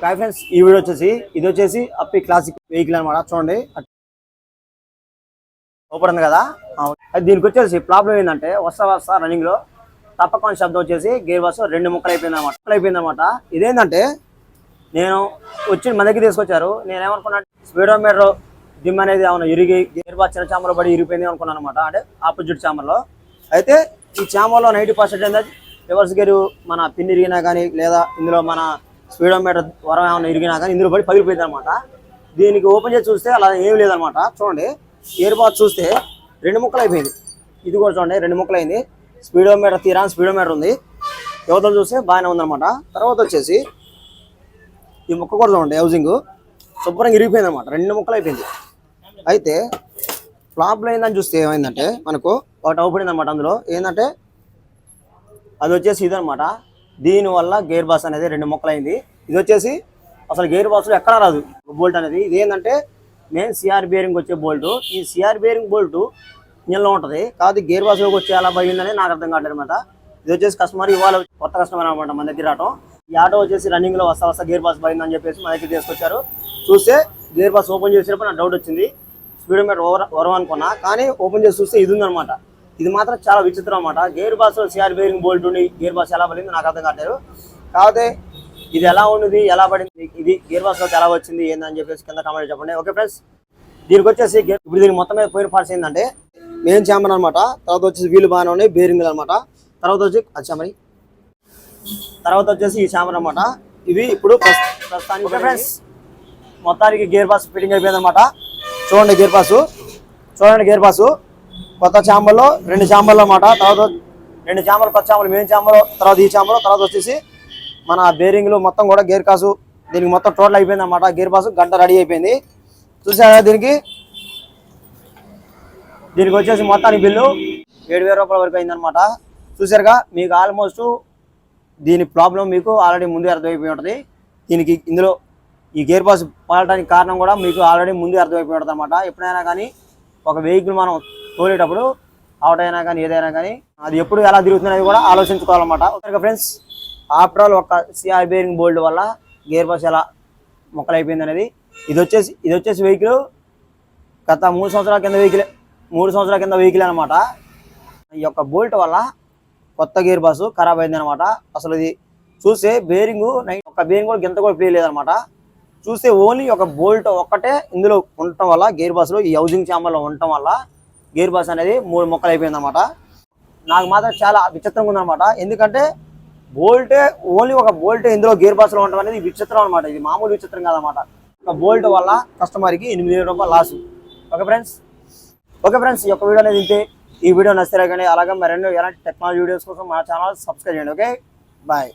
ఒక hi friends ఈ video వచ్చేసి ఇది వచ్చేసి అప్పి క్లాసిక్ వెహికల్ అనమాట చూడండి. ఓపెన్ ఉంది కదా? అది దీనికి వచ్చేసి ప్రాబ్లం ఏంటంటే వస్తా వస్తా రన్నింగ్లో తప్పకుండా శబ్దం వచ్చేసి గేర్ బస్ రెండు ముక్కలు అయిపోయింది అనమాట ముక్కలు అయిపోయింది అనమాట ఇదేంటంటే నేను వచ్చి మన దగ్గర తీసుకొచ్చారు. నేనేమనుకున్నా స్పీడోమీటర్ జిమ్ అనేది ఏమైనా ఇరిగి గేర్ బాస్ చిన్న చామలో పడి ఇరిగిపోయింది అనుకున్నాను అనమాట అంటే ఆపోజిట్ చామర్లో అయితే ఈ చామర్లో నైంటీ పర్సెంట్ ఏంటంటే రివర్స్ గేరు మన పిన్ ఇరిగినా కానీ లేదా ఇందులో మన స్పీడోమీటర్ వరం ఏమైనా ఇరిగినా కానీ ఇందులో పడి పగిలిపోయింది అనమాట దీనికి ఓపెన్ చేసి చూస్తే అలా ఏం లేదనమాట. చూడండి గేర్ చూస్తే రెండు ముక్కలు అయిపోయింది. ఇది కూడా చూడండి రెండు ముక్కలు అయింది. స్పీడోమీటర్ తీరా స్పీడోమీటర్ ఉంది. యువతలు చూస్తే బాగానే ఉందనమాట. తర్వాత వచ్చేసి ఈ ముక్క కూడా చూడండి హౌసింగ్ శుభ్రంగా ఇరిగిపోయింది అనమాట రెండు ముక్కలు అయిపోయింది. అయితే ఫ్లాప్లో అయిందని చూస్తే ఏమైందంటే మనకు ఒకటి అవుపడింది అనమాట అందులో. ఏంటంటే అది వచ్చేసి ఇదనమాట. దీనివల్ల గేర్ బాస్ అనేది రెండు మొక్కలైంది. ఇది వచ్చేసి అసలు గేర్ బాస్లో ఎక్కడా రాదు. బోల్ట్ అనేది ఇదేంటంటే మెయిన్ సిఆర్ బేరింగ్ వచ్చే బోల్ట్. ఈ సిఆర్ బేరింగ్ బోల్ట్ ఇంజన్లో ఉంటుంది. కాదు గేర్ బాస్లోకి వచ్చి అలా పోయిందని నాకు అర్థం కావట్లేదు అనమాట ఇది వచ్చేసి కస్టమర్ ఇవాళ కొత్త కస్టమర్ అనమాట మన దగ్గర రావటం. ఈ ఆటో వచ్చేసి రన్నింగ్లో వస్తా వస్తా గేర్ బాస్ పోయిందని చెప్పేసి మన దగ్గర తీసుకొచ్చారు. చూస్తే గేర్ బాస్ ఓపెన్ చేసేటప్పుడు నాకు డౌట్ వచ్చింది. స్పీడోమీటర్ ఓవర్ వరం అనుకున్నా. కానీ ఓపెన్ చేసి చూస్తే ఇది ఉందనమాట ఇది మాత్రం చాలా విచిత్రం అనమాట gear box CR bearing bolt ఉండి గేర్ బాస్ ఎలా పడింది నాకు అర్థం కావట్లేదు. కాకపోతే ఇది ఎలా ఉన్నది ఎలా పడింది ఇది గేర్ బాస్లోకి ఎలా వచ్చింది ఏందని చెప్పేసి కింద కామెంట్ చెప్పండి. ఓకే ఫ్రెండ్స్ దీనికి వచ్చేసి ఇప్పుడు దీనికి మొత్తం మీద పోయిన పార్ట్స్ ఏంటంటే మెయిన్ చాంబర్ అనమాట తర్వాత వచ్చేసి వీలు బాగానే ఉన్నాయి బేరింగ్ అనమాట తర్వాత వచ్చి అచ్చా మరి తర్వాత వచ్చేసి ఈ చాంబర్ అనమాట ఇవి ఇప్పుడు ప్రస్- ప్రస్తుతానికి ఫ్రెండ్స్. మొత్తానికి గేర్ బాస్ ఫిట్టింగ్ అయిపోయింది అనమాట చూడండి గేర్ బాస్. చూడండి గేర్ బాస్. కొత్త చాంబర్లో రెండు చాంబర్లు అన్నమాట. తర్వాత రెండు చాంబర్లు కొత్త చాంబర్లు మెయిన్ చాంబర్ తర్వాత ఈ చాంబర్ తర్వాత వచ్చేసి మన బేరింగ్లు మొత్తం కూడా గేర్ కాసు దీనికి మొత్తం టోటల్ అయిపోయింది అనమాట గేర్ బాస్ గంట రెడీ అయిపోయింది. చూసారా దీనికి? దీనికి వచ్చేసి మొత్తానికి బిల్లు ఏడు వేల రూపాయల వరకు అయిందనమాట చూసారుగా మీకు ఆల్మోస్ట్ దీని ప్రాబ్లం మీకు ఆల్రెడీ ముందు అర్థమైపోయి ఉంటుంది. దీనికి ఇందులో ఈ గేర్ బాస్ పాడటానికి కారణం కూడా మీకు ఆల్రెడీ ముందు అర్థమైపోయి ఉంటుంది అనమాట ఎప్పుడైనా కానీ ఒక వెహికల్ మనం తోలేటప్పుడు అవుట్ అయినా కానీ ఏదైనా కానీ అది ఎప్పుడు ఎలా తిరుగుతుంది అనేది కూడా ఆలోచించుకోవాలన్నమాట. ఫ్రెండ్స్ ఆఫ్టర్ ఆల్ ఒక సిఆర్ బేరింగ్ బోల్డ్ వల్ల గేర్ బస్ ఎలా మొక్కలైపోయింది అనేది ఇది వచ్చేసి ఇది వచ్చేసి వెహికల్ గత మూడు సంవత్సరాల కింద వెహికల్ మూడు సంవత్సరాల కింద వెహికల్ అనమాట ఈ యొక్క బోల్ట్ వల్ల కొత్త గేర్ బాస్ ఖరాబ్ అయింది అనమాట అసలు ఇది చూస్తే బేరింగ్ ఒక బేరింగ్ కూడా గింత కూడా ప్లే లేదనమాట చూస్తే ఓన్లీ ఒక బోల్ట్ ఒక్కటే ఇందులో ఉండటం వల్ల గేర్ బాస్లో ఈ హౌసింగ్ ఛాంబర్లో ఉండటం వల్ల గేర్ బాస్ అనేది మూడు మొక్కలు అయిపోయింది అనమాట నాకు మాత్రం చాలా విచిత్రంగా ఉందన్నమాట. ఎందుకంటే బోల్టే ఓన్లీ ఒక బోల్టే ఇందులో గేర్ బాస్లో ఉండడం అనేది విచిత్రం అనమాట ఇది మామూలు విచిత్రం కాదనమాట ఒక బోల్ట్ వల్ల కస్టమర్కి ఎనిమిది వేల రూపాయలు loss. Okay friends? Okay friends ఈ యొక్క వీడియో అనేది ఇంతే. ఈ వీడియో నచ్చితే కానీ అలాగే మరెన్నో ఎలాంటి టెక్నాలజీ వీడియోస్ కోసం మా ఛానల్ సబ్స్క్రైబ్ చేయండి. ఓకే? బాయ్.